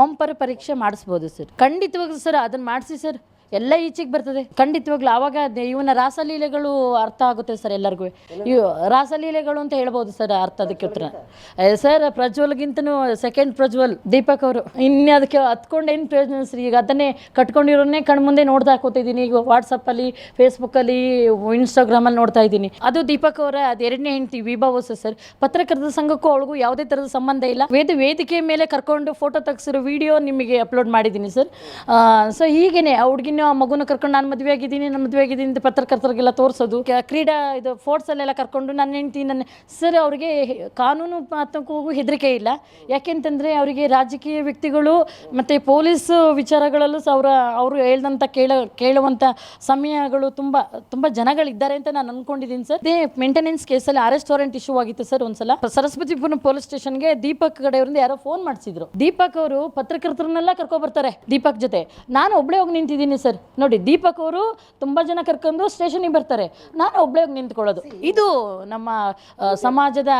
ಮಂಪರ ಪರೀಕ್ಷೆ ಮಾಡಿಸ್ಬೋದು ಸರ್. ಖಂಡಿತವಾಗ್ಲೂ ಸರ್ ಅದನ್ನು ಮಾಡಿಸಿ ಸರ್. ಎಲ್ಲ ಈಚೆಗೆ ಬರ್ತದೆ. ಖಂಡಿತವಾಗ್ಲೂ ಅವಾಗ ಇವನ ರಾಸಲೀಲೆಗಳು ಅರ್ಥ ಆಗುತ್ತೆ ಸರ್ ಎಲ್ಲರಿಗೂ. ಇವು ರಾಸಲೀಲೆಗಳು ಅಂತ ಹೇಳ್ಬೋದು ಸರ್ ಅರ್ಥ ಅದಕ್ಕೆ ಉತ್ತರ. ಸರ್ ಪ್ರಜ್ವಲ್ಗಿಂತನೂ ಸೆಕೆಂಡ್ ಪ್ರಜ್ವಲ್, ದೀಪಕ್ ಅವರು. ಇನ್ನು ಅದಕ್ಕೆ ಹತ್ಕೊಂಡು ಏನು ಪ್ರಯೋಜನ ಸರ್? ಈಗ ಅದನ್ನೇ ಕಟ್ಕೊಂಡಿರೋನ್ನೇ ಕಣ್ಮುಂದೆ ನೋಡ್ತಾ ಹಾಕೋತಿದ್ದೀನಿ ಈಗ ವಾಟ್ಸಪ್ಪಲ್ಲಿ ಫೇಸ್ಬುಕ್ಕಲ್ಲಿ ಇನ್ಸ್ಟಾಗ್ರಾಮಲ್ಲಿ ನೋಡ್ತಾ ಇದ್ದೀನಿ. ಅದು ದೀಪಕ್ ಅವರ, ಅದು ಎರಡನೇ ಹೆಂಡತಿ ವಿಭಾವಸ ಸರ್. ಪತ್ರಕರ್ತರ ಸಂಘಕ್ಕೂ ಅವಳಿಗೂ ಯಾವುದೇ ಥರದ ಸಂಬಂಧ ಇಲ್ಲ. ವೇದ ವೇದಿಕೆ ಮೇಲೆ ಕರ್ಕೊಂಡು ಫೋಟೋ ತೆಗ್ಸಿರೋ ವಿಡಿಯೋ ನಿಮಗೆ ಅಪ್ಲೋಡ್ ಮಾಡಿದ್ದೀನಿ ಸರ್. ಸೊ ಹೀಗೇನೆ ಆ ಹುಡುಗಿನ ಆ ಮಗುನ ಕರ್ಕೊಂಡು ನಾನು ಮದುವೆ ಆಗಿದ್ದೀನಿ, ನಾನು ಮದುವೆ ಆಗಿದ್ದೀನಿ ಅಂತ ಪತ್ರಕರ್ತರಿಗೆಲ್ಲ ತೋರಿಸೋದು. ಕ್ರೀಡಾ ಇದು ಫೋರ್ಟ್ಸಲ್ಲೆಲ್ಲ ಕರ್ಕೊಂಡು ನನ್ನ ಹೆಂಡ್ತಿ ನನ್ನ ಸರ್ ಅವರಿಗೆ ಕಾನೂನು ಮಾತಕ್ಕೂ ಹೆದರಿಕೆ ಇಲ್ಲ. ಯಾಕೆಂತಂದರೆ ಅವರಿಗೆ ರಾಜಕೀಯ ವ್ಯಕ್ತಿಗಳು ಮತ್ತು ಪೊಲೀಸ್ ವಿಚಾರಗಳಲ್ಲೂ ಸಹ ಅವರ ಅವರು ಹೇಳ್ದಂಥ ಕೇಳ ಕೇಳುವಂಥ ಸಮಯಗಳು ತುಂಬ ತುಂಬ ಜನಗಳಿದ್ದಾರೆ ಅಂತ ನಾನು ಅಂದ್ಕೊಂಡಿದ್ದೀನಿ ಸರ್. ಅದೇ ಮೇಂಟೆನೆನ್ಸ್ ಕೇಸಲ್ಲಿ ಅರೆಸ್ಟ್ ವಾರೆಂಟ್ ಇಶ್ಯೂ ಆಗಿತ್ತು ಸರ್ ಒಂದ್ಸಲ. ಸರಸ್ವತಿಪುರಂ ಪೊಲೀಸ್ ಸ್ಟೇಷನ್ಗೆ ದೀಪಕ್ ಕಡೆಯವರಿಂದ ಯಾರೋ ಫೋನ್ ಮಾಡಿಸಿದ್ರು. ದೀಪಕ್ ಅವರು ಪತ್ರಕರ್ತರನ್ನೆಲ್ಲ ಕರ್ಕೊಬರ್ತಾರೆ ದೀಪಕ್ ಜೊತೆ. ನಾನು ಒಬ್ಬಳೇ ಹೋಗಿ ನಿಂತಿದ್ದೀನಿ ಸರ್. ನೋಡಿ ದೀಪಕ್ ಅವರು ತುಂಬ ಜನ ಕರ್ಕೊಂಡು ಸ್ಟೇಷನಿಗೆ ಬರ್ತಾರೆ. ನಾನು ಒಬ್ಳೆ ಹೋಗಿ ನಿಂತ್ಕೊಳ್ಳೋದು. ಇದು ನಮ್ಮ ಸಮಾಜದ